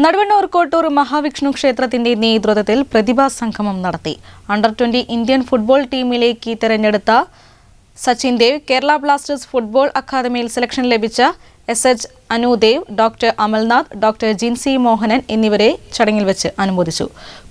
നടുവണ്ണൂർ കോട്ടൂർ മഹാവിഷ്ണു ക്ഷേത്രത്തിന്റെ നേതൃത്വത്തിൽ പ്രതിഭാ സംഗമം നടത്തി. അണ്ടർ ട്വന്റി ഇന്ത്യൻ ഫുട്ബോൾ ടീമിലേക്ക് തിരഞ്ഞെടുത്ത സച്ചിൻ ദേവ് കേരള ബ്ലാസ്റ്റേഴ്സ് ഫുട്ബോൾ അക്കാദമിയിൽ സെലക്ഷൻ ലഭിച്ച S H Anudev doctor Amalnath doctor Jincy Mohanan എന്നിവരെ ചടങ്ങിൽ വെച്ച് അനുമോദിച്ചു.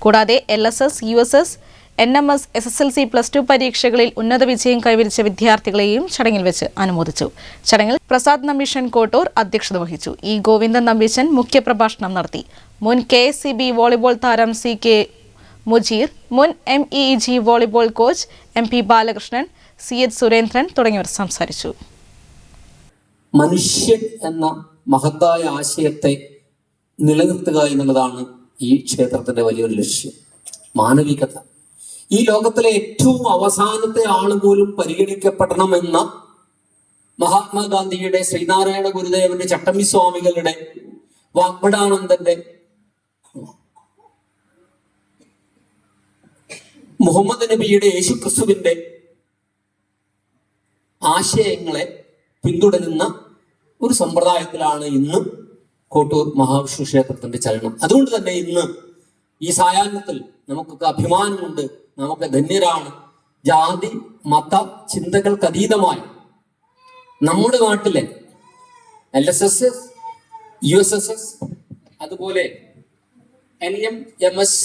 കൂടാതെ L S S U S S N M S S S L C plus two പരീക്ഷകളിൽ ഉന്നത വിജയം കൈവരിച്ച വിദ്യാർത്ഥികളെയും ചടങ്ങിൽ വെച്ച് അനുമോദിച്ചു. ചടങ്ങിൽ പ്രസാദ് നമ്പീഷൻ കോട്ടൂർ അധ്യക്ഷത വഹിച്ചു. ഇ ഗോവിന്ദൻ നമ്പീശൻ മുഖ്യപ്രഭാഷണം നടത്തി. മുൻ കെ സി ബി വോളിബോൾ താരം സി കെ മുജീർ മുൻ M E G volleyball coach M P Balakrishnan C H Surendran തുടങ്ങിയവർ സംസാരിച്ചു. മനുഷ്യൻ എന്ന മഹത്തായ ആശയത്തെ നിലനിർത്തുക എന്നുള്ളതാണ് ഈ ക്ഷേത്രത്തിന്റെ വലിയൊരു ലക്ഷ്യം. മാനവികത. ഈ ലോകത്തിലെ ഏറ്റവും അവസാനത്തെ ആൾ പോലും പരിഗണിക്കപ്പെടണമെന്ന മഹാത്മാഗാന്ധിയുടെ ശ്രീനാരായണ ഗുരുദേവന്റെ ചട്ടമ്പി സ്വാമികളുടെ വാഗ്ഭടാനന്ദന്റെ മുഹമ്മദ് നബിയുടെ യേശു ക്രിസ്തുവിന്റെ ആശയങ്ങളെ പിന്തുടരുന്ന ഒരു സമ്പ്രദായത്തിലാണ് ഇന്ന് കോട്ടൂർ മഹാവിഷ്ണു ക്ഷേത്രത്തിന്റെ ചലനം അതുകൊണ്ട് തന്നെ ഇന്ന് ഈ സായാഹ്നത്തിൽ നമുക്കൊക്കെ അഭിമാനമുണ്ട് നമുക്ക് ധന്യരാണ്. ജാതി മത ചിന്തകൾക്ക് അതീതമായി. നമ്മുടെ നാട്ടിലെ L S S U S S S അതുപോലെ എൻ എം എം എസ്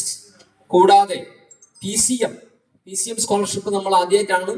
കൂടാതെ P C M P C M scholarship നമ്മൾ ആദ്യമായിട്ടാണ്